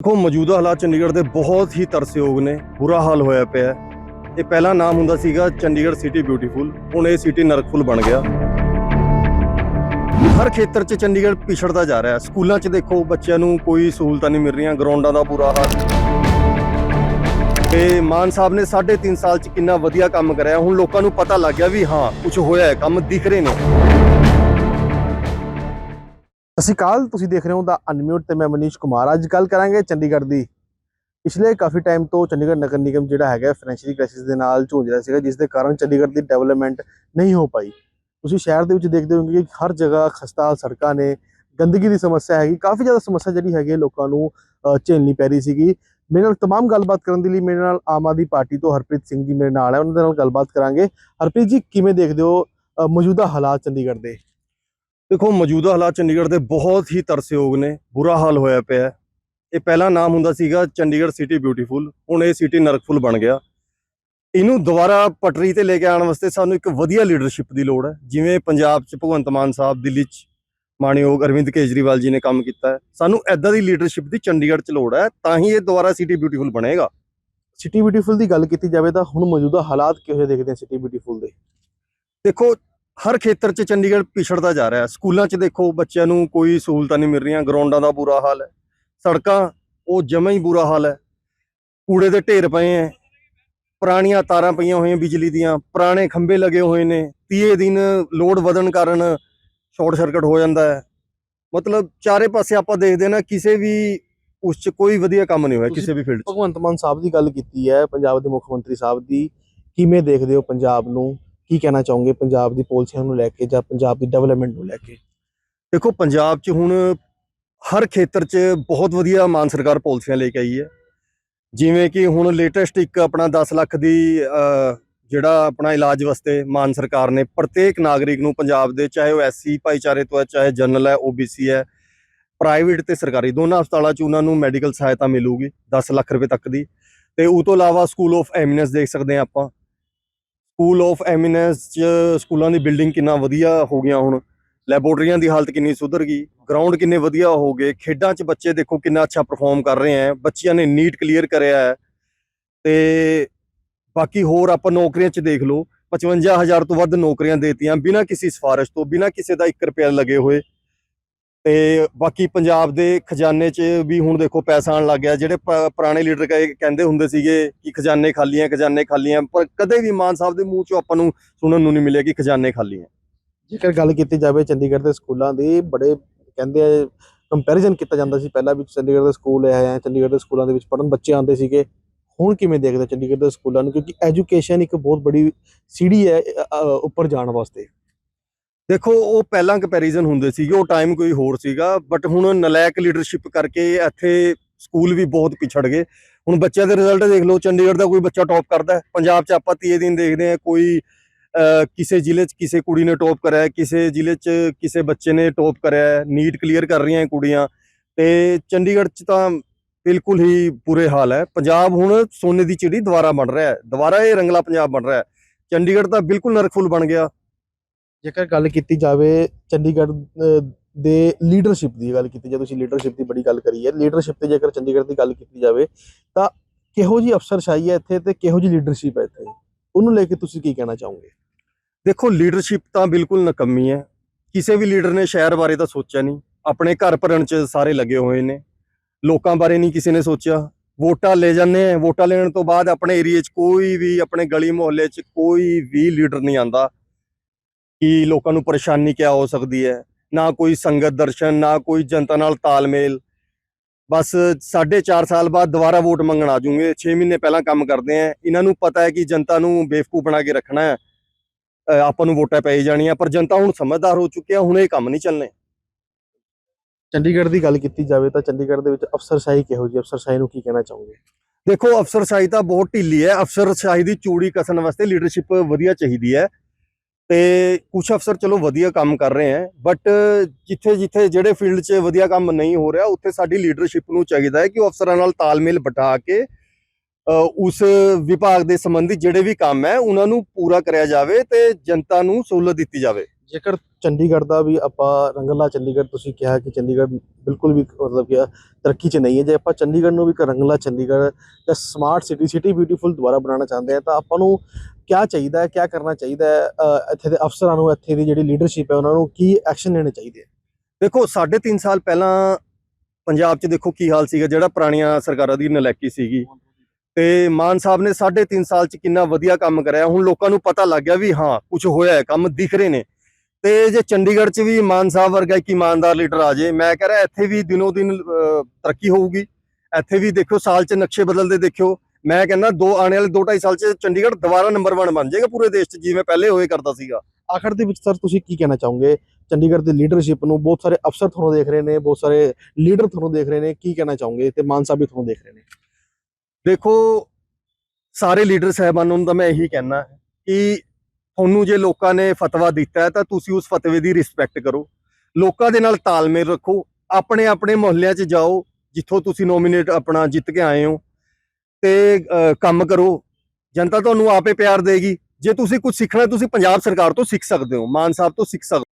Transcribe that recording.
ਦੇਖੋ, ਮੌਜੂਦਾ ਹਾਲਾਤ ਚੰਡੀਗੜ੍ਹ ਦੇ ਬਹੁਤ ਹੀ ਤਰਸਯੋਗ ਨੇ, ਬੁਰਾ ਹਾਲ ਹੋਇਆ ਪਿਆ ਇਹ ਪਹਿਲਾ ਨਾਮ ਹੁੰਦਾ ਸੀਗਾ ਚੰਡੀਗੜ੍ਹ ਸਿਟੀ ਬਿਊਟੀਫੁਲ ਹੁਣ ਇਹ ਸਿਟੀ ਨਰਕਫੁਲ ਬਣ ਗਿਆ। ਹਰ ਖੇਤਰ 'ਚ ਚੰਡੀਗੜ੍ਹ ਪਿਛੜਦਾ ਜਾ ਰਿਹਾ ਸਕੂਲਾਂ 'ਚ ਦੇਖੋ, ਬੱਚਿਆਂ ਨੂੰ ਕੋਈ ਸਹੂਲਤਾਂ ਨਹੀਂ ਮਿਲ ਰਹੀਆਂ, ਗਰਾਊਂਡਾਂ ਦਾ ਬੁਰਾ ਹਾਲ। ਤੇ ਮਾਨ ਸਾਹਿਬ ਨੇ 3.5 ਸਾਲ 'ਚ ਕਿੰਨਾ ਵਧੀਆ ਕੰਮ ਕਰਿਆ। ਹੁਣ ਲੋਕਾਂ ਨੂੰ ਪਤਾ ਲੱਗ ਗਿਆ ਵੀ ਹਾਂ ਕੁਝ ਹੋਇਆ ਹੈ, ਕੰਮ ਦਿਖ ਰਹੇ ਨੇ। ਸਤਿ ਸ਼੍ਰੀ ਅਕਾਲ ਤੁਸੀਂ ਦੇਖ ਰਹੇ ਹੋ ਦਾ ਅਨਮਿਊਟ ਤੇ ਮੈਂ ਮਨੀਸ਼ ਕੁਮਾਰ ਅੱਜ ਗੱਲ ਕਰਾਂਗੇ ਚੰਡੀਗੜ੍ਹ ਦੀ ਪਿਛਲੇ ਕਾਫੀ ਟਾਈਮ ਤੋਂ ਚੰਡੀਗੜ੍ਹ ਨਗਰ ਨਿਗਮ ਜਿਹੜਾ ਹੈਗਾ ਫਾਈਨੈਂਸ਼ੀਅਲ ਕ੍ਰਾਈਸਿਸ ਦੇ ਨਾਲ ਝੂੰਝ ਰਿਹਾ ਸੀਗਾ ਜਿਸ ਦੇ ਕਾਰਨ ਚੰਡੀਗੜ੍ਹ ਦੀ ਡਿਵੈਲਪਮੈਂਟ ਨਹੀਂ ਹੋ ਪਾਈ ਤੁਸੀਂ ਸ਼ਹਿਰ ਦੇ ਵਿੱਚ ਦੇਖਦੇ ਹੋਵੋਗੇ ਕਿ ਹਰ ਜਗ੍ਹਾ ਖਸਤਾ ਸੜਕਾਂ ਨੇ ਗੰਦਗੀ ਦੀ ਸਮੱਸਿਆ ਹੈਗੀ ਕਾਫੀ ਜ਼ਿਆਦਾ ਸਮੱਸਿਆ ਜਿਹੜੀ ਹੈਗੀ ਹੈ ਲੋਕਾਂ ਨੂੰ ਅਹ, ਝੇਲਣੀ ਪੈ ਰਹੀ ਸੀਗੀ ਮੇਰੇ ਨਾਲ तमाम ਗੱਲਬਾਤ ਕਰਨ ਦੇ ਲਈ ਮੇਰੇ ਨਾਲ ਆਮ ਆਦਮੀ ਪਾਰਟੀ ਤੋਂ ਹਰਪ੍ਰੀਤ ਸਿੰਘ ਜੀ ਮੇਰੇ ਨਾਲ ਹੈ ਉਹਨਾਂ ਦੇ ਨਾਲ ਗੱਲਬਾਤ ਕਰਾਂਗੇ ਹਰਪ੍ਰੀਤ ਜੀ ਕਿਵੇਂ ਦੇਖਦੇ ਹੋ ਅਹ, ਮੌਜੂਦਾ ਹਾਲਾਤ ਚੰਡੀਗੜ੍ਹ ਦੇ ਦੇਖੋ ਮੌਜੂਦਾ ਹਾਲਾਤ ਚੰਡੀਗੜ੍ਹ ਦੇ ਬਹੁਤ ਹੀ ਤਰਸਯੋਗ ਨੇ ਬੁਰਾ ਹਾਲ ਹੋਇਆ ਪਿਆ। ਇਹ ਪਹਿਲਾ ਨਾਮ ਹੁੰਦਾ ਸੀਗਾ ਚੰਡੀਗੜ੍ਹ ਸਿਟੀ ਬਿਊਟੀਫੁਲ ਹੁਣ ਇਹ ਸਿਟੀ ਨਰਕਫੁਲ ਬਣ ਗਿਆ। ਇਹਨੂੰ ਦੁਬਾਰਾ ਪਟਰੀ ਤੇ ਲੈ ਕੇ ਆਉਣ ਵਾਸਤੇ ਸਾਨੂੰ ਇੱਕ ਵਧੀਆ ਲੀਡਰਸ਼ਿਪ ਦੀ ਲੋੜ ਹੈ ਜਿਵੇਂ ਪੰਜਾਬ 'ਚ ਭਗਵੰਤ ਮਾਨ ਸਾਹਿਬ ਦਿੱਲੀ 'ਚ ਮਾਣਯੋਗ ਅਰਵਿੰਦ ਕੇਜਰੀਵਾਲ ਜੀ ਨੇ ਕੰਮ ਕੀਤਾ ਹੈ। ਸਾਨੂੰ ਐਦਾਂ ਦੀ ਲੀਡਰਸ਼ਿਪ ਦੀ ਚੰਡੀਗੜ੍ਹ 'ਚ ਲੋੜ ਹੈ ਤਾਂ ਹੀ ਇਹ ਦੁਬਾਰਾ ਸਿਟੀ ਬਿਊਟੀਫੁਲ ਬਣੇਗਾ। ਸਿਟੀ ਬਿਊਟੀਫੁਲ ਦੀ ਗੱਲ ਕੀਤੀ ਜਾਵੇ ਤਾਂ ਹੁਣ ਮੌਜੂਦਾ ਹਾਲਾਤ ਕਿਹੋ ਜਿਹੇ ਦੇਖਦੇ ਆ ਸਿਟੀ ਬਿਊਟੀਫੁਲ ਦੇ? ਦੇਖੋ ਹਰ ਖੇਤਰ 'ਚ ਚੰਡੀਗੜ੍ਹ ਪਿਛੜਦਾ ਜਾ ਰਿਹਾ ਹੈ। ਸਕੂਲਾਂ 'ਚ ਦੇਖੋ, ਬੱਚਿਆਂ ਨੂੰ ਕੋਈ ਸਹੂਲਤਾਂ ਨਹੀਂ ਮਿਲ ਰਹੀਆਂ। ਗਰਾਊਂਡਾਂ ਦਾ ਬੁਰਾ ਹਾਲ ਹੈ। ਸੜਕਾਂ, ਉਹ ਜਮਾਂ ਹੀ ਬੁਰਾ ਹਾਲ ਹੈ। ਕੂੜੇ ਦੇ ਢੇਰ ਪਏ ਹੈ। ਪੁਰਾਣੀਆਂ ਤਾਰਾਂ ਪਈਆਂ ਹੋਈਆਂ ਬਿਜਲੀ ਦੀਆਂ। ਪੁਰਾਣੇ ਖੰਭੇ ਲੱਗੇ ਹੋਏ ਨੇ। ਤੀਏ ਦਿਨ ਲੋਡ ਵਧਣ ਕਾਰਨ ਸ਼ਾਰਟ ਸਰਕਟ ਹੋ ਜਾਂਦਾ ਹੈ। ਮਤਲਬ ਚਾਰੇ ਪਾਸੇ ਆਪਾਂ ਦੇਖਦੇ ਨਾ, ਕਿਸੇ ਵੀ ਉਸ 'ਚ ਕੋਈ ਵਧੀਆ ਕੰਮ ਨਹੀਂ ਹੋਇਆ, ਕਿਸੇ ਵੀ ਫੀਲਡ 'ਚ। ਭਗਵੰਤ ਮਾਨ ਸਾਹਿਬ ਦੀ ਗੱਲ ਕੀਤੀ ਹੈ, ਪੰਜਾਬ ਦੇ ਮੁੱਖ ਮੰਤਰੀ ਸਾਹਿਬ ਦੀ। ਕਿਵੇਂ ਦੇਖਦੇ ਹੋ ਪੰਜਾਬ ਨੂੰ? ਕੀ ਕਹਿਣਾ ਚਾਹੋਗੇ ਪੰਜਾਬ ਦੀ ਪਾਲਿਸੀਆਂ ਨੂੰ ਲੈ ਕੇ ਜਾਂ ਪੰਜਾਬ ਦੀ ਡਿਵੈਲਪਮੈਂਟ ਨੂੰ ਲੈ ਕੇ? ਦੇਖੋ, ਪੰਜਾਬ 'ਚ ਹੁਣ ਹਰ ਖੇਤਰ 'ਚ ਬਹੁਤ ਵਧੀਆ ਮਾਨ ਸਰਕਾਰ ਪਾਲਿਸੀਆਂ ਲੈ ਕੇ ਆਈ ਹੈ। ਜਿਵੇਂ ਕਿ ਹੁਣ ਲੇਟੈਸਟ ਇੱਕ ਆਪਣਾ 10 ਲੱਖ ਦੀ ਜਿਹੜਾ ਆਪਣਾ ਇਲਾਜ ਵਾਸਤੇ ਮਾਨ ਸਰਕਾਰ ਨੇ ਪ੍ਰਤੇਕ ਨਾਗਰਿਕ ਨੂੰ ਪੰਜਾਬ ਦੇ ਚਾਹੇ ਉਹ ਐਸਸੀ ਭਾਈਚਾਰੇ ਤੋਂ ਹੈ, ਚਾਹੇ ਜਨਰਲ ਹੈ ਓਬੀਸੀ ਹੈ ਪ੍ਰਾਈਵੇਟ ਤੇ ਸਰਕਾਰੀ ਦੋਨਾਂ ਹਸਪਤਾਲਾਂ 'ਚ ਉਹਨਾਂ ਨੂੰ ਮੈਡੀਕਲ ਸਹਾਇਤਾ ਮਿਲੂਗੀ 10 ਲੱਖ ਰੁਪਏ ਤੱਕ ਦੀ। ਤੇ ਉਹ ਤੋਂ ਇਲਾਵਾ ਸਕੂਲ ਆਫ ਐਮਿਨੈਂਸ ਦੇਖ ਸਕਦੇ ਹਾਂ ਆਪਾਂ। ਸਕੂਲ ਆਫ ਐਮਿਨੈਂਸ 'ਚ ਸਕੂਲਾਂ ਦੀ ਬਿਲਡਿੰਗ ਕਿੰਨਾ ਵਧੀਆ ਹੋ ਗਿਆ ਹੁਣ। ਲੈਬੋਰਟਰੀਆਂ ਦੀ ਹਾਲਤ ਕਿੰਨੀ ਸੁਧਰ ਗਈ। ਗਰਾਊਂਡ ਕਿੰਨੇ ਵਧੀਆ ਹੋ ਗਏ। ਖੇਡਾਂ 'ਚ ਬੱਚੇ ਦੇਖੋ ਕਿੰਨਾ ਅੱਛਾ ਪਰਫਾਰਮ ਕਰ ਰਹੇ ਹੈ। ਬੱਚਿਆਂ ਨੇ ਨੀਟ ਕਲੀਅਰ ਕਰਿਆ ਹੈ। ਤੇ ਬਾਕੀ ਹੋਰ ਆਪਾਂ ਨੌਕਰੀਆਂ 'ਚ ਦੇਖ ਲਓ। 55000 ਤੋਂ ਵੱਧ ਨੌਕਰੀਆਂ ਦੇਤੀਆਂ। ਬਿਨਾਂ ਕਿਸੇ ਸਿਫਾਰਿਸ਼ ਤੋਂ, ਬਿਨਾਂ ਕਿਸੇ ਦਾ 1 ਰੁਪਿਆ ਲੱਗੇ ਹੋਏ। ਤੇ ਬਾਕੀ ਪੰਜਾਬ ਦੇ ਖਜ਼ਾਨੇ 'ਚ ਵੀ ਹੁਣ ਦੇਖੋ ਪੈਸਾ ਆਣ ਲੱਗ ਗਿਆ। ਜਿਹੜੇ ਪੁਰਾਣੇ ਲੀਡਰ ਕਹੇ, ਕਹਿੰਦੇ ਹੁੰਦੇ ਸੀਗੇ ਕਿ ਖਜ਼ਾਨੇ ਖਾਲੀ ਹੈ ਖਜ਼ਾਨੇ ਖਾਲੀ ਹੈ ਪਰ ਕਦੇ ਵੀ ਮਾਨ ਸਾਹਿਬ ਦੇ ਮੂੰਹ 'ਚੋਂ ਆਪਾਂ ਨੂੰ ਸੁਣਨ ਨੂੰ ਨਹੀਂ ਮਿਲਿਆ ਕਿ ਖਜ਼ਾਨੇ ਖਾਲੀ ਹੈ ਜੇਕਰ ਗੱਲ ਕੀਤੀ ਜਾਵੇ ਚੰਡੀਗੜ੍ਹ ਦੇ ਸਕੂਲਾਂ ਦੀ, ਬੜੇ ਕਹਿੰਦੇ ਆ ਕੰਪੈਰੀਜ਼ਨ ਕੀਤਾ ਜਾਂਦਾ ਸੀ ਪਹਿਲਾਂ ਵੀ ਚੰਡੀਗੜ੍ਹ ਦੇ ਸਕੂਲ ਇਹ ਹੈ ਚੰਡੀਗੜ੍ਹ ਦੇ ਸਕੂਲਾਂ ਦੇ ਵਿੱਚ ਪੜਨ ਬੱਚੇ ਆਉਂਦੇ ਸੀਗੇ। ਹੁਣ ਕਿਵੇਂ ਦੇਖਦੇ ਚੰਡੀਗੜ੍ਹ ਦੇ ਸਕੂਲਾਂ ਨੂੰ? ਕਿਉਂਕਿ ਐਜੂਕੇਸ਼ਨ ਇੱਕ ਬਹੁਤ ਬੜੀ ਸੀੜੀ ਹੈ ਉੱਪਰ ਜਾਣ ਵਾਸਤੇ। ਦੇਖੋ, ਉਹ ਪਹਿਲਾਂ ਕੰਪੈਰੀਜ਼ਨ ਹੁੰਦੇ ਸੀਗੇ, ਉਹ ਟਾਈਮ ਕੋਈ ਹੋਰ ਸੀਗਾ ਬਟ ਹੁਣ ਨਲਾਇਕ ਲੀਡਰਸ਼ਿਪ ਕਰਕੇ ਇੱਥੇ ਸਕੂਲ ਵੀ ਬਹੁਤ ਪਿਛੜ ਗਏ। ਹੁਣ ਬੱਚਿਆਂ ਦੇ ਰਿਜ਼ਲਟ ਦੇਖ ਲਓ, ਚੰਡੀਗੜ੍ਹ ਦਾ ਕੋਈ ਬੱਚਾ ਟੌਪ ਕਰਦਾ ਪੰਜਾਬ 'ਚ ਆਪਾਂ ਤੀਏ ਦਿਨ ਦੇਖਦੇ ਆ ਕੋਈ ਕਿਸੇ ਜ਼ਿਲ੍ਹੇ 'ਚ ਕਿਸੇ ਕੁੜੀ ਨੇ ਟੌਪ ਕਰਿਆ ਕਿਸੇ ਜ਼ਿਲ੍ਹੇ 'ਚ ਕਿਸੇ ਬੱਚੇ ਨੇ ਟੌਪ ਕਰਿਆ ਨੀਟ ਕਲੀਅਰ ਕਰ ਰਹੀਆਂ ਕੁੜੀਆਂ। ਤੇ ਚੰਡੀਗੜ੍ਹ 'ਚ ਤਾਂ ਬਿਲਕੁਲ ਹੀ ਬੁਰੇ ਹਾਲ ਹੈ। ਪੰਜਾਬ ਹੁਣ ਸੋਨੇ ਦੀ ਚਿੜੀ ਦੁਬਾਰਾ ਬਣ ਰਿਹਾ ਹੈ, ਦੁਬਾਰਾ ਇਹ ਰੰਗਲਾ ਪੰਜਾਬ ਬਣ ਰਿਹਾ ਹੈ। ਚੰਡੀਗੜ੍ਹ ਤਾਂ ਬਿਲਕੁਲ ਨਰਕਫੁਲ ਬਣ ਗਿਆ। ਜੇਕਰ ਗੱਲ ਕੀਤੀ ਜਾਵੇ ਚੰਡੀਗੜ੍ਹ ਦੇ ਲੀਡਰਸ਼ਿਪ ਦੀ ਗੱਲ ਕੀਤੀ ਜਾਵੇ, ਤੁਸੀਂ ਲੀਡਰਸ਼ਿਪ ਦੀ ਬੜੀ ਗੱਲ ਕਰੀ ਹੈ। ਲੀਡਰਸ਼ਿਪ ਤੇ ਜੇਕਰ ਚੰਡੀਗੜ੍ਹ ਦੀ ਗੱਲ ਕੀਤੀ ਜਾਵੇ, ਤਾਂ ਕਿਹੋ ਜੀ ਅਫਸਰਸ਼ਾਹੀ ਹੈ ਇੱਥੇ ਤੇ ਕਿਹੋ ਜੀ ਲੀਡਰਸ਼ਿਪ ਹੈ ਇੱਥੇ? ਉਹਨੂੰ ਲੈ ਕੇ ਤੁਸੀਂ ਕੀ ਕਹਿਣਾ ਚਾਹੋਗੇ? ਦੇਖੋ ਲੀਡਰਸ਼ਿਪ ਤਾਂ ਬਿਲਕੁਲ ਨਕਮੀ ਹੈ। ਕਿਸੇ ਵੀ ਲੀਡਰ ਨੇ ਸ਼ਹਿਰ ਬਾਰੇ ਤਾਂ ਸੋਚਿਆ ਨਹੀਂ। ਆਪਣੇ ਘਰ ਭਰਨ 'ਚ ਸਾਰੇ ਲੱਗੇ ਹੋਏ ਨੇ। ਲੋਕਾਂ ਬਾਰੇ ਨਹੀਂ ਕਿਸੇ ਨੇ ਸੋਚਿਆ। ਵੋਟਾਂ ਲੈ ਜਾਂਦੇ ਆ। ਵੋਟਾਂ ਲੈਣ ਤੋਂ ਬਾਅਦ ਆਪਣੇ ਏਰੀਆ 'ਚ ਕੋਈ ਵੀ, ਆਪਣੇ ਗਲੀ ਮੁਹੱਲੇ 'ਚ ਕੋਈ ਵੀ ਲੀਡਰ ਨਹੀਂ ਆਂਦਾ ਕਿ ਲੋਕਾਂ ਨੂੰ ਪਰੇਸ਼ਾਨੀ ਕਿਆ ਹੋ ਸਕਦੀ ਹੈ? ਨਾ ਕੋਈ ਸੰਗਤ ਦਰਸ਼ਨ ਨਾ ਕੋਈ ਜਨਤਾ ਨਾਲ ਤਾਲਮੇਲ। ਬਸ ਸਾਢੇ ਚਾਰ ਸਾਲ ਬਾਅਦ ਦੁਬਾਰਾ ਵੋਟ ਮੰਗਣ ਆ ਜੂਗੇ 6 ਮਹੀਨੇ ਪਹਿਲਾਂ ਕੰਮ ਕਰਦੇ ਆ। ਇਹਨਾਂ ਨੂੰ ਪਤਾ ਹੈ ਕਿ ਜਨਤਾ ਨੂੰ ਬੇਵਕੂਫ ਬਣਾ ਕੇ ਰੱਖਣਾ ਹੈ। ਆਪਾਂ ਨੂੰ ਵੋਟਾਂ ਪੈ ਹੀ ਜਾਣੀਆਂ ਪਰ ਜਨਤਾ ਹੁਣ ਸਮਝਦਾਰ ਹੋ ਚੁੱਕੀ ਹੈ ਹੁਣ ਇਹ ਕੰਮ ਨਹੀਂ ਚੱਲਣੇ। ਚੰਡੀਗੜ੍ਹ ਦੀ ਗੱਲ ਕੀਤੀ ਜਾਵੇ ਤਾਂ ਚੰਡੀਗੜ੍ਹ ਦੇ ਵਿੱਚ ਅਫਸਰਸ਼ਾਹੀ ਕਿਹੋ ਜੀ ਅਫਸਰਸ਼ਾਹੀ ਨੂੰ ਕੀ ਕਹਿਣਾ ਚਾਹੋਗੇ? ਦੇਖੋ ਅਫਸਰਸ਼ਾਹੀ ਤਾਂ ਬਹੁਤ ਢਿੱਲੀ ਹੈ। ਅਫਸਰਸ਼ਾਹੀ ਦੀ ਚੂੜੀ ਕਸਣ ਵਾਸਤੇ ਲੀਡਰਸ਼ਿਪ ਵਧੀਆ ਚਾਹੀਦੀ ਹੈ। ਤੇ ਕੁਝ ਅਫਸਰ ਚਲੋ ਵਧੀਆ ਕੰਮ ਕਰ ਰਹੇ ਹੈ ਬਟ ਜਿੱਥੇ ਜਿੱਥੇ ਜਿਹੜੇ ਫੀਲਡ 'ਚ ਵਧੀਆ ਕੰਮ ਨਹੀਂ ਹੋ ਰਿਹਾ, ਉੱਥੇ ਸਾਡੀ ਲੀਡਰਸ਼ਿਪ ਨੂੰ ਚਾਹੀਦਾ ਹੈ ਕਿ ਉਹ ਅਫਸਰਾਂ ਨਾਲ ਤਾਲਮੇਲ ਬਿਠਾ ਕੇ ਉਸ ਵਿਭਾਗ ਦੇ ਸੰਬੰਧੀ ਜਿਹੜੇ ਵੀ ਕੰਮ ਹੈ, ਉਹਨਾਂ ਨੂੰ ਪੂਰਾ ਕਰਿਆ ਜਾਵੇ ਤੇ ਜਨਤਾ ਨੂੰ ਸਹੂਲਤ ਦਿੱਤੀ ਜਾਵੇ। ਜੇਕਰ ਚੰਡੀਗੜ੍ਹ ਦਾ ਵੀ ਆਪਾਂ ਰੰਗਲਾ ਚੰਡੀਗੜ੍ਹ ਤੁਸੀਂ ਕਿਹਾ ਕਿ ਚੰਡੀਗੜ੍ਹ ਬਿਲਕੁਲ ਵੀ ਮਤਲਬ ਕਿ ਤਰੱਕੀ 'ਚ ਨਹੀਂ ਹੈ। ਜੇ ਆਪਾਂ ਚੰਡੀਗੜ੍ਹ ਨੂੰ ਵੀ ਇੱਕ ਰੰਗਲਾ ਚੰਡੀਗੜ੍ਹ ਜਾਂ ਸਮਾਰਟ ਸਿਟੀ ਸਿਟੀ ਬਿਊਟੀਫੁਲ ਦੁਬਾਰਾ ਬਣਾਉਣਾ ਚਾਹੁੰਦੇ ਆ ਤਾਂ ਆਪਾਂ ਨੂੰ ਕੀ ਚਾਹੀਦਾ ਹੈ ਕੀ ਕਰਨਾ ਚਾਹੀਦਾ ਹੈ ਇੱਥੇ ਦੇ ਅਫਸਰਾਂ ਨੂੰ, ਇੱਥੇ ਦੀ ਜਿਹੜੀ ਲੀਡਰਸ਼ਿਪ ਹੈ, ਉਹਨਾਂ ਨੂੰ ਕੀ ਐਕਸ਼ਨ ਲੈਣੇ ਚਾਹੀਦੇ ਆ ਦੇਖੋ 3.5 ਸਾਲ ਪਹਿਲਾਂ ਪੰਜਾਬ 'ਚ ਦੇਖੋ ਕੀ ਹਾਲ ਸੀਗਾ। ਜਿਹੜਾ ਪੁਰਾਣੀਆਂ ਸਰਕਾਰਾਂ ਦੀ ਨਲੈਕੀ ਸੀਗੀ। ਤੇ ਮਾਨ ਸਾਹਿਬ ਨੇ 3.5 ਸਾਲ 'ਚ ਕਿੰਨਾ ਵਧੀਆ ਕੰਮ ਕਰਿਆ। ਹੁਣ ਲੋਕਾਂ ਨੂੰ ਪਤਾ ਲੱਗ ਗਿਆ ਵੀ ਹਾਂ ਕੁਝ ਹੋਇਆ ਹੈ, ਕੰਮ ਦਿਖ ਰਹੇ ਨੇ। ਤੇ ਜੇ ਚੰਡੀਗੜ੍ਹ 'ਚ ਵੀ ਮਾਨ ਸਾਹਿਬ ਵਰਗਾ ਇੱਕ ਇਮਾਨਦਾਰ ਲੀਡਰ ਆ ਜੇ ਮੈਂ ਕਹ ਰਿਹਾ ਇੱਥੇ ਵੀ ਦਿਨੋ ਦਿਨ ਤਰੱਕੀ ਹੋਊਗੀ। ਇੱਥੇ ਵੀ ਦੇਖੋ ਸਾਲ 'ਚ ਨਕਸ਼ੇ ਬਦਲਦੇ ਦੇਖਿਓ। ਮੈਂ ਕਹਿੰਦਾ ਦੋ ਆਉਣ ਵਾਲੇ 2.5 ਸਾਲ 'ਚ ਚੰਡੀਗੜ੍ਹ ਦੁਬਾਰਾ ਨੰਬਰ 1 ਬਣ ਜਾਏਗਾ ਪੂਰੇ ਦੇਸ਼ 'ਚ ਜਿਵੇਂ ਪਹਿਲੇ ਹੋਏ ਕਰਦਾ ਸੀਗਾ। ਆਖਰ ਦੇ ਵਿੱਚ ਸਰ ਤੁਸੀਂ ਕੀ ਕਹਿਣਾ ਚਾਹੋਗੇ? ਚੰਡੀਗੜ੍ਹ ਦੀ ਲੀਡਰਸ਼ਿਪ ਨੂੰ ਬਹੁਤ ਸਾਰੇ ਅਫਸਰ ਤੁਹਾਨੂੰ ਦੇਖ ਰਹੇ ਨੇ ਬਹੁਤ ਸਾਰੇ ਲੀਡਰ ਤੁਹਾਨੂੰ ਦੇਖ ਰਹੇ ਨੇ ਕੀ ਕਹਿਣਾ ਚਾਹੋਗੇ? ਤੇ ਮਾਨ ਸਾਹਿਬ ਵੀ ਤੁਹਾਨੂੰ ਦੇਖ ਰਹੇ ਨੇ। ਦੇਖੋ ਸਾਰੇ ਲੀਡਰ ਸਾਹਿਬਾਨਾਂ ਨੂੰ ਤਾਂ ਮੈਂ ਇਹੀ ਕਹਿਣਾ ਕਿ ਤੁਹਾਨੂੰ ਜੇ ਲੋਕਾਂ ਨੇ ਫਤਵਾ ਦਿੱਤਾ ਹੈ ਤਾਂ ਤੁਸੀਂ ਉਸ ਫਤਵੇ ਦੀ ਰਿਸਪੈਕਟ ਕਰੋ। ਲੋਕਾਂ ਦੇ ਨਾਲ ਤਾਲਮੇਲ ਰੱਖੋ। ਆਪਣੇ ਆਪਣੇ ਮੁਹੱਲਿਆਂ 'ਚ ਜਾਓ, ਜਿੱਥੋਂ ਤੁਸੀਂ ਨੋਮੀਨੇਟ ਆਪਣਾ ਜਿੱਤ ਕੇ ਆਏ ਹੋ ਤੇ ਕੰਮ ਕਰੋ। ਜਨਤਾ ਤੁਹਾਨੂੰ ਆਪੇ ਪਿਆਰ ਦੇਗੀ। ਜੇ ਤੁਸੀਂ ਕੁਝ ਸਿੱਖਣਾ ਤੁਸੀਂ ਪੰਜਾਬ ਸਰਕਾਰ ਤੋਂ ਸਿੱਖ ਸਕਦੇ ਹੋ, ਮਾਨ ਸਾਹਿਬ ਤੋਂ ਸਿੱਖ ਸਕਦੇ ਹੋ